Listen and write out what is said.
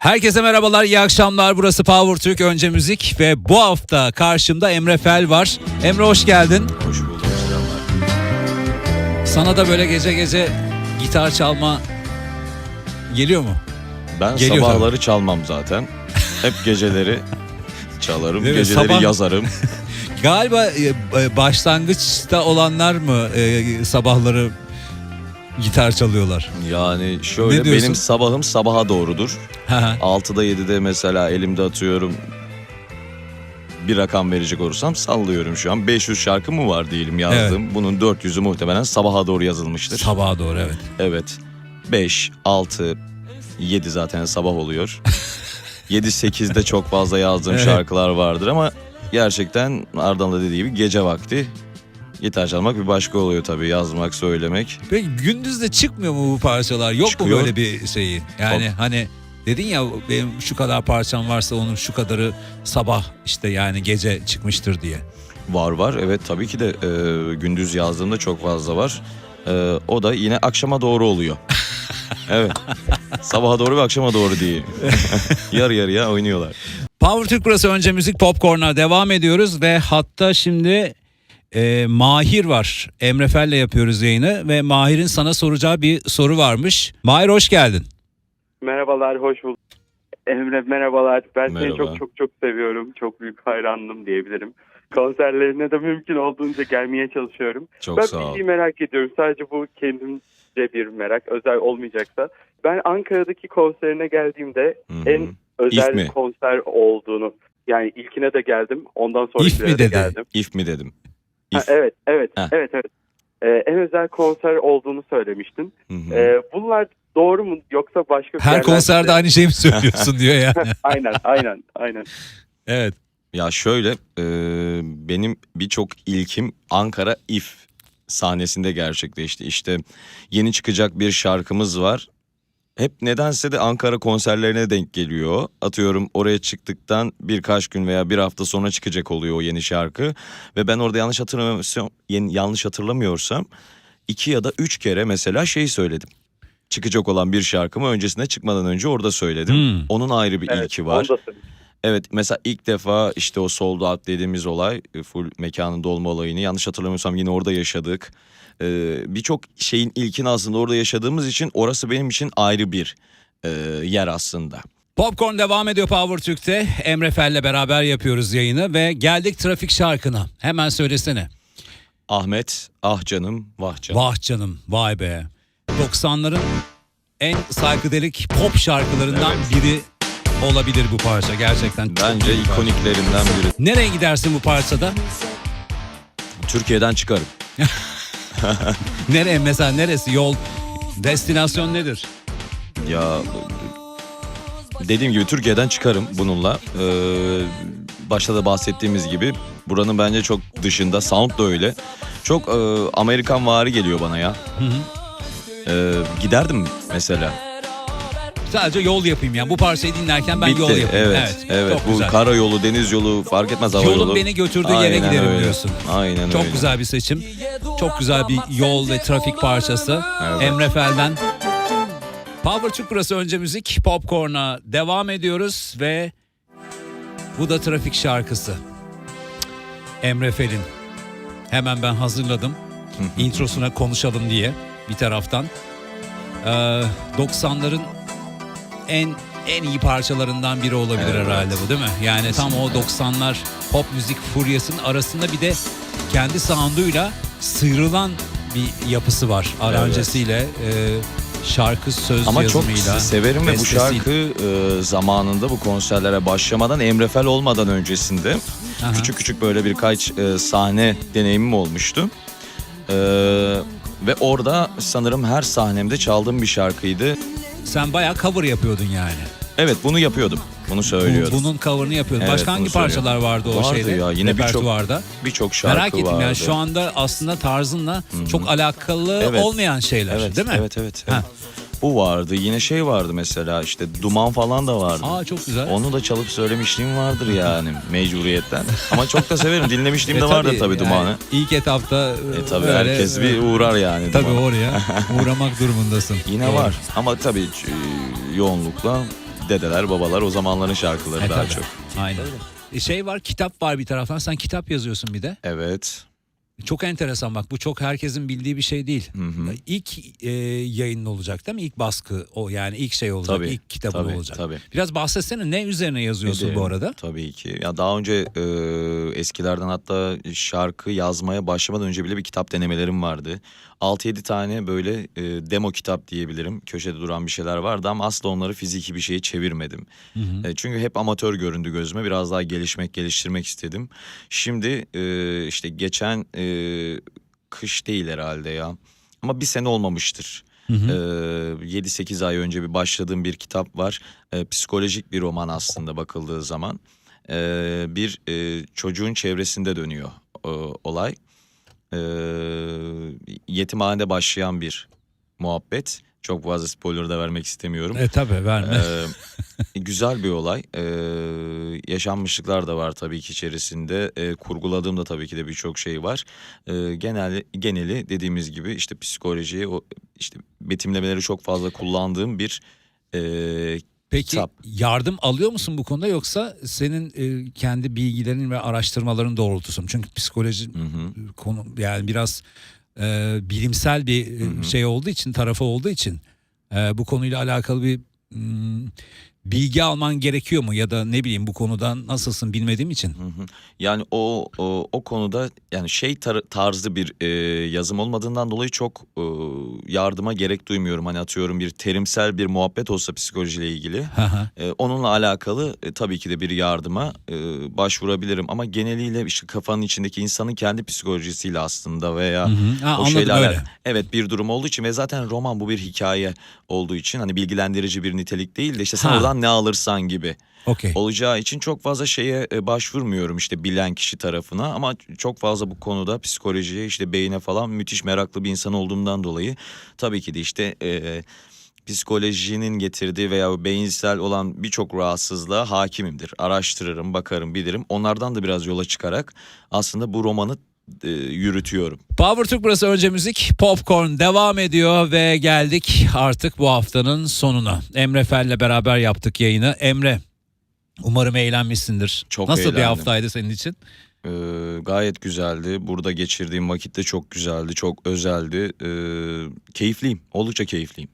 Herkese merhabalar, iyi akşamlar. Burası Power Türk Önce Müzik ve bu hafta karşımda Emre Fel var. Emre hoş geldin. Hoş bulduk selamlar. Sana da böyle gece gece gitar çalma geliyor mu? Ben Geliyor sabahları çalmam zaten. Hep geceleri çalarım, Değil geceleri Sabah- yazarım. Galiba e, e, başlangıçta olanlar mı e, sabahları gitar çalıyorlar? Yani Ne şöyle diyorsun? benim sabahım sabaha doğrudur. Hı hı. 6'da 7'de mesela elimde atıyorum bir rakam verecek olursam sallıyorum şu an. 500 şarkı mı var diyelim yazdım. Bunun 400'ü muhtemelen sabaha doğru yazılmıştır. Sabaha doğru evet. Evet. 5, 6, 7 zaten sabah oluyor. 7, 8'de çok fazla yazdığım Evet. şarkılar vardır ama gerçekten Arda'nın da dediği gibi gece vakti gitar çalmak bir başka oluyor tabii yazmak, söylemek. Peki gündüz de çıkmıyor mu bu parçalar? Yok Çıkıyor. mu böyle bir şeyi? Yani hani dedin ya benim şu kadar parçam varsa onun şu kadarı sabah işte yani gece çıkmıştır diye. Var var evet tabii ki de e, gündüz yazdığımda çok fazla var. E, o da yine akşama doğru oluyor. evet. Sabaha doğru ve akşama doğru diye. Yarı yarıya oynuyorlar. Power Türk burası önce müzik popcorn'a devam ediyoruz ve hatta şimdi e, Mahir var. Emre Fel'le yapıyoruz yayını ve Mahir'in sana soracağı bir soru varmış. Mahir hoş geldin. Merhabalar, hoş bulduk. Emre merhabalar. Ben Merhaba. seni çok çok çok seviyorum. Çok büyük hayranım diyebilirim. Konserlerine de mümkün olduğunca gelmeye çalışıyorum. Çok ben sağ bir ol. şey merak ediyorum. Sadece bu kendimce bir merak. Özel olmayacaksa. Ben Ankara'daki konserine geldiğimde Hı hı. en özel mi? konser olduğunu yani ilkine de geldim. Ondan sonra İf mi de geldim. If mi dedim? Ha, evet, evet, Heh. evet, evet. Ee, en özel konser olduğunu söylemiştin. Hı hı. Ee, bunlar doğru mu yoksa başka bir Her konserde de- aynı şeyi mi söylüyorsun diyor yani. aynen, aynen, aynen. Evet. Ya şöyle e, benim birçok ilkim Ankara İF sahnesinde gerçekleşti. İşte yeni çıkacak bir şarkımız var. Hep nedense de Ankara konserlerine denk geliyor. Atıyorum oraya çıktıktan birkaç gün veya bir hafta sonra çıkacak oluyor o yeni şarkı. Ve ben orada yanlış hatırlamıyorsam, yanlış hatırlamıyorsam iki ya da üç kere mesela şey söyledim. Çıkacak olan bir şarkımı öncesinde çıkmadan önce orada söyledim. Hmm. Onun ayrı bir Evet, ilki var. söyleyeyim. Evet mesela ilk defa işte o sold out dediğimiz olay e, full mekanın dolma olayını yanlış hatırlamıyorsam yine orada yaşadık. Ee, Birçok şeyin ilkini aslında orada yaşadığımız için orası benim için ayrı bir e, yer aslında. Popcorn devam ediyor Power Türk'te. Emre Fel'le beraber yapıyoruz yayını ve geldik trafik şarkına. Hemen söylesene. Ahmet ah canım vah canım. Vah canım vay be. 90'ların en psychedelic pop şarkılarından biri olabilir bu parça gerçekten. çok Bence iyi bir parça. ikoniklerinden biri. Nereye gidersin bu parçada? Türkiye'den çıkarım. Nereye mesela neresi yol destinasyon nedir? Ya dediğim gibi Türkiye'den çıkarım bununla. Ee, başta da bahsettiğimiz gibi buranın bence çok dışında sound da öyle. Çok e, Amerikan vari geliyor bana ya. Ee, giderdim mesela. Sadece yol yapayım yani bu parçayı dinlerken ben Bitti. yol yapayım. Evet. Evet. çok Bu güzel. karayolu, deniz yolu fark etmez hava Yolun yolu. beni götürdüğü yere Aynen giderim öyle. diyorsun. Aynen Çok öyle. güzel bir seçim. Çok güzel bir yol ve trafik parçası. Evet. Emre Fel'den. Power Türk burası önce müzik. Popcorn'a devam ediyoruz ve bu da trafik şarkısı. Emre Fel'in. Hemen ben hazırladım. Introsuna konuşalım diye bir taraftan. Ee, 90'ların en en iyi parçalarından biri olabilir Evet. herhalde bu değil mi? Yani tam o 90'lar pop müzik furyasının arasında bir de kendi sounduyla sıyrılan bir yapısı var. Aranjesiyle, e, şarkı söz Ama çok yazımıyla. severim ve bu şarkı e, zamanında bu konserlere başlamadan Emre Fel olmadan öncesinde Aha. küçük küçük böyle birkaç e, sahne deneyimim olmuştu. E, ve orada sanırım her sahnemde çaldığım bir şarkıydı. Sen bayağı cover yapıyordun yani. Evet bunu yapıyordum. Bunu Bu- söylüyorum. bunun cover'ını yapıyordun. Evet, Başka hangi söylüyorum. parçalar vardı o Vardı şeyde? ya, yine birçok repertuarda? Birçok şarkı Merak ettim vardı. yani şu anda aslında tarzınla çok alakalı Evet. olmayan şeyler Evet, değil mi? Evet evet. Ha. Bu vardı. Yine şey vardı mesela işte Duman falan da vardı. Aa çok güzel. Onu da çalıp söylemişliğim vardır yani mecburiyetten. Ama çok da severim. Dinlemişliğim E de vardır tabii, Duman'ı. İlk etapta E tabii öyle- herkes bir uğrar yani. Tabii Duman'a. oraya uğramak durumundasın. Yine Doğru. var ama tabii e, yoğunlukla dedeler, babalar o zamanların şarkıları E, daha tabii. çok. Aynen. E, şey var kitap var bir taraftan sen kitap yazıyorsun bir de. Evet. Çok enteresan bak bu çok herkesin bildiği bir şey değil. Hı hı. İlk e, yayın olacak değil mi? İlk baskı o yani ilk şey olacak. Tabii, ilk kitabın tabii, olacak. tabii. Biraz bahsetsene ne üzerine yazıyorsun Ederim. bu arada? Tabii ki. Ya daha önce e, eskilerden hatta şarkı yazmaya başlamadan önce bile bir kitap denemelerim vardı. 6-7 tane böyle e, demo kitap diyebilirim. Köşede duran bir şeyler vardı ama asla onları fiziki bir şeye çevirmedim. E, çünkü hep amatör göründü gözüme. Biraz daha gelişmek, geliştirmek istedim. Şimdi e, işte geçen e, kış değil herhalde ya. Ama bir sene olmamıştır. Hı hı. Ee, 7-8 ay önce bir başladığım bir kitap var. Ee, psikolojik bir roman aslında bakıldığı zaman. Ee, bir e, çocuğun çevresinde dönüyor e, olay. Ee, yetimhanede başlayan bir muhabbet. Çok fazla spoiler da vermek istemiyorum. E tabii verme. Ee, güzel bir olay. Ee, yaşanmışlıklar da var tabii ki içerisinde. Ee, kurguladığım da tabii ki de birçok şey var. Ee, genel geneli dediğimiz gibi işte psikolojiyi o işte betimlemeleri çok fazla kullandığım bir e, Peki kitap. yardım alıyor musun bu konuda yoksa senin e, kendi bilgilerin ve araştırmaların doğrultusu mu? Çünkü psikoloji hı hı. konu yani biraz e, bilimsel bir e, Hı hı. şey olduğu için tarafı olduğu için e, bu konuyla alakalı bir mm, bilgi alman gerekiyor mu ya da ne bileyim bu konudan nasılsın bilmediğim için. Hı hı. Yani o, o o konuda yani şey tar- tarzı bir e, yazım olmadığından dolayı çok e, yardıma gerek duymuyorum. Hani atıyorum bir terimsel bir muhabbet olsa psikolojiyle ilgili. E, onunla alakalı e, tabii ki de bir yardıma e, başvurabilirim ama geneliyle işte kafanın içindeki insanın kendi psikolojisiyle aslında veya Hı hı. Ha, o anladım şeyle öyle. Evet bir durum olduğu için ve zaten roman bu bir hikaye olduğu için hani bilgilendirici bir nitelik değil de işte sen Ha. oradan ne alırsan gibi Okey. olacağı için çok fazla şeye e, başvurmuyorum işte bilen kişi tarafına ama çok fazla bu konuda psikolojiye işte beyine falan müthiş meraklı bir insan olduğumdan dolayı tabii ki de işte e, psikolojinin getirdiği veya beyinsel olan birçok rahatsızlığa hakimimdir. Araştırırım, bakarım, bilirim. Onlardan da biraz yola çıkarak aslında bu romanı e, yürütüyorum. Power Türk burası önce müzik Popcorn devam ediyor ve geldik artık bu haftanın sonuna. Emre Fel'le beraber yaptık yayını. Emre umarım eğlenmişsindir. Çok Nasıl bir eğlendim. haftaydı senin için? Ee, gayet güzeldi. Burada geçirdiğim vakit de çok güzeldi, çok özeldi. Ee, keyifliyim, oldukça keyifliyim.